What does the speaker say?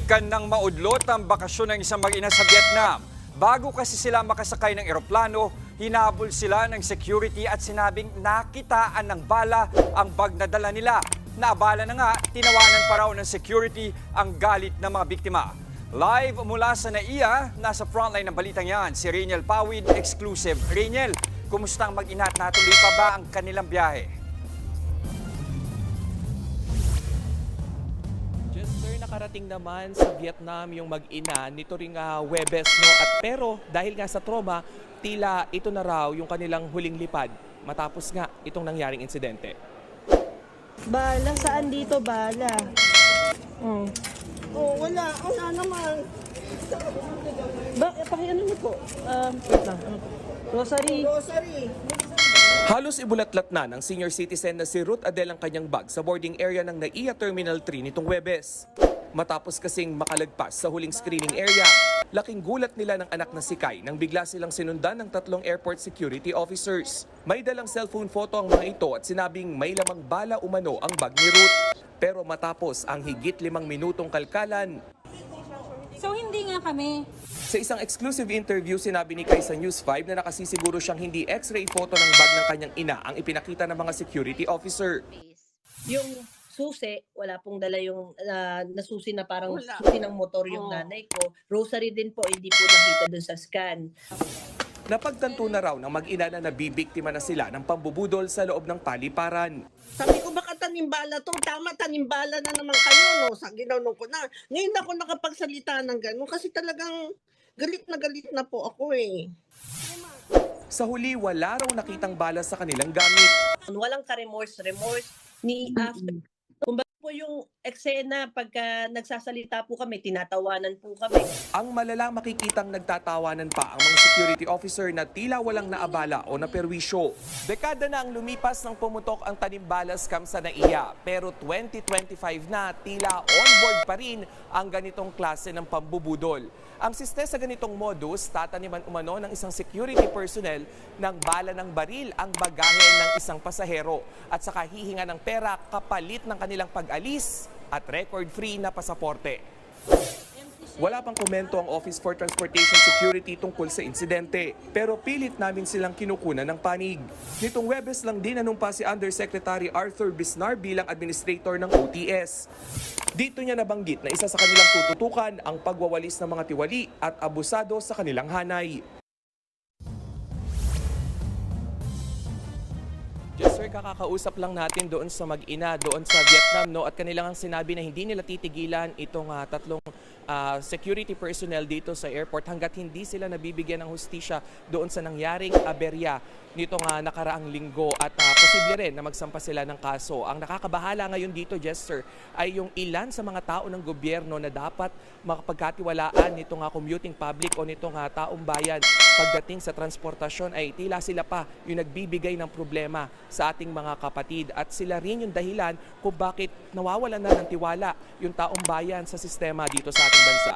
Muntikan ng maudlot ang bakasyon ng isang mag-ina sa Vietnam. Bago kasi sila makasakay ng eroplano, hinabol sila ng security at sinabing nakitaan ng bala ang bag na dala nila. Naabala na nga, tinawanan pa raw ng security ang galit ng mga biktima. Live mula sa NAIA, nasa frontline ng balitang yan, si Reniel Pawid, exclusive. Reniel, kumusta ang mag-ina at natuloy pa ba ang kanilang biyahe? Nakarating naman sa Vietnam yung mag-ina nito ring ah, Webes no at pero dahil nga sa trauma tila ito na raw yung kanilang huling lipad matapos nga itong nangyaring insidente. Bala, saan dito bala? Oh. Oh, wala. Wala naman. Ba, pakiano niyo po? Um, wait lang. Ano? Rosary. Grocery. Halos ibulatlat na ng senior citizen na si Ruth Adele ang kanyang bag sa boarding area ng NAIA Terminal 3 nitong Webes. Matapos kasing makalagpas sa huling screening area, laking gulat nila ng anak na si Kai nang bigla silang sinundan ng tatlong airport security officers. May dalang cellphone photo ang mga ito at sinabing may lamang bala umano ang bag ni Ruth. Pero matapos ang higit limang minutong kalkalan, So hindi nga kami. sa isang exclusive interview, sinabi ni Kai sa News 5 na nakasisiguro siyang hindi x-ray photo ng bag ng kanyang ina ang ipinakita ng mga security officer. Yung susi, wala pong dala yung ah, nasusi na parang Wala. susi ng motor yung Oo. nanay ko. Rosary din po, hindi po nakita dun sa scan. Napagtanto na raw ng mag-ina na nabibiktima na sila ng pambubudol sa loob ng paliparan. Sabi ko, baka tanimbala to. Tama, tanimbala na naman kayo, no? Sa ginanong ko na. Ngayon ako nakapagsalita ng gano'n kasi talagang galit na galit na po ako eh. Sa huli, wala raw nakitang bala sa kanilang gamit. Walang ka-remorse-remorse ni after. Po yung eksena pagka nagsasalita po kami, tinatawanan po kami. Ang malala makikitang nagtatawanan pa ang mga security officer na tila walang naabala o naperwisyo. Dekada na ang lumipas ng pumutok ang tanimbala scam sa NAIA. Pero 2025 na tila on-board pa rin ang ganitong klase ng pambubudol. Ang siste sa ganitong modus, tataniman umano ng isang security personnel ng bala ng baril ang bagahe ng isang pasahero at saka hihinga ng pera kapalit ng kanilang pag-alis at record-free na pasaporte. Wala pang komento ang Office for Transportation Security tungkol sa insidente, pero pilit namin silang kinukunan ng panig. Nitong Webes lang din anumpa si Undersecretary Arthur Bisnar bilang administrator ng OTS. Dito niya nabanggit na isa sa kanilang tututukan ang pagwawalis ng mga tiwali at abusado sa kanilang hanay. Kakakausap lang natin doon sa mag-ina, doon sa Vietnam, no? At kanilang ang sinabi na hindi nila titigilan itong ah, tatlong ah, security personnel dito sa airport hanggat hindi sila nabibigyan ng hustisya doon sa nangyaring aberya nitong ah, nakaraang linggo at ah, posible rin na magsampa sila ng kaso. Ang nakakabahala ngayon dito, Jester, ay yung ilan sa mga tao ng gobyerno na dapat makapagkatiwalaan nitong ah, commuting public o nitong ah, taong bayan pagdating sa transportasyon ay tila sila pa yung nagbibigay ng problema sa ating mga kapatid at sila rin yung dahilan kung bakit nawawalan na ng tiwala yung taong bayan sa sistema dito sa ating bansa.